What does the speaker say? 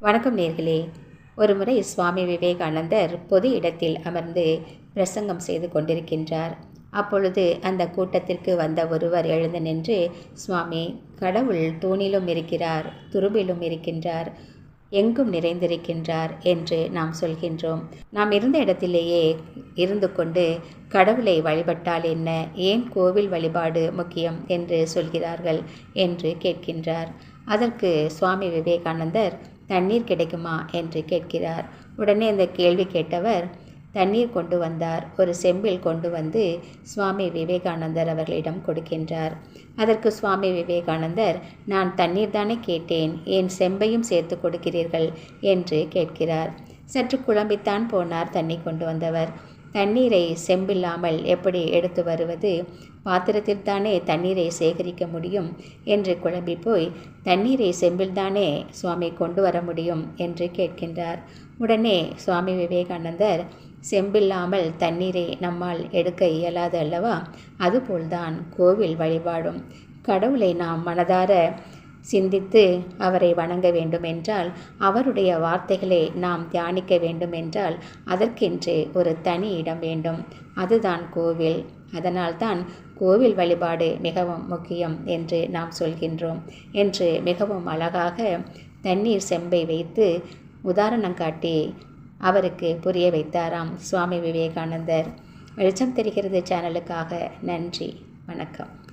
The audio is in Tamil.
வணக்கம் நேர்களே. ஒருமுறை சுவாமி விவேகானந்தர் பொது இடத்தில் அமர்ந்து பிரசங்கம் செய்து கொண்டிருக்கின்றார். அப்பொழுது அந்த கூட்டத்திற்கு வந்த ஒருவர் எழுந்து நின்று சுவாமி கடவுள் தூணிலும் இருக்கிறார் துருபிலும் இருக்கின்றார் எங்கும் நிறைந்திருக்கின்றார் என்று நாம் சொல்கின்றோம். நாம் இருந்த இடத்திலேயே இருந்து கொண்டு கடவுளை வழிபட்டால் என்ன? ஏன் கோவில் வழிபாடு முக்கியம் என்று சொல்கிறார்கள்? என்று கேட்கின்றார். அதற்கு சுவாமி விவேகானந்தர் தண்ணீர் கிடைக்குமா என்று கேட்கிறார். உடனே இந்த கேள்வி கேட்டவர் தண்ணீர் கொண்டு வந்தார். ஒரு செம்பில் கொண்டு வந்து சுவாமி விவேகானந்தர் அவர்களிடம் கொடுக்கின்றார். அதற்கு சுவாமி விவேகானந்தர் நான் தண்ணீர் தானே கேட்டேன். என் செம்பையும் சேர்த்து கொடுக்கிறீர்கள் என்று கேட்கிறார். சற்று குழம்பித்தான் போனார் தண்ணி கொண்டு வந்தவர். தண்ணீரை செம்பில்லாமல் எப்படி எடுத்து வருவது? பாத்திரத்தில் தானே தண்ணீரை சேகரிக்க முடியும்? என்று குழம்பி போய் தண்ணீரை செம்பில்தானே சுவாமி கொண்டு வர முடியும்? என்று கேட்கின்றார். உடனே சுவாமி விவேகானந்தர் செம்பில்லாமல் தண்ணீரை நம்மால் எடுக்க இயலாது அல்லவா? அதுபோல்தான் கோவில் வழிபாடும். கடவுளை நாம் மனதார சிந்தித்து அவரை வணங்க வேண்டும் என்றால் அவருடைய வார்த்தைகளை நாம் தியானிக்க வேண்டும் என்றால் அதற்கென்று ஒரு தனி இடம் வேண்டும். அதுதான் கோவில். அதனால்தான் கோவில் வழிபாடு மிகவும் முக்கியம் என்று நாம் சொல்கின்றோம். என்று மிகவும் அழகாக தண்ணீர் செம்பை வைத்து உதாரணம் காட்டி அவருக்கு புரிய வைத்தாராம் சுவாமி விவேகானந்தர். வெளிச்சம் தெரிகிறது சேனலுக்காக நன்றி. வணக்கம்.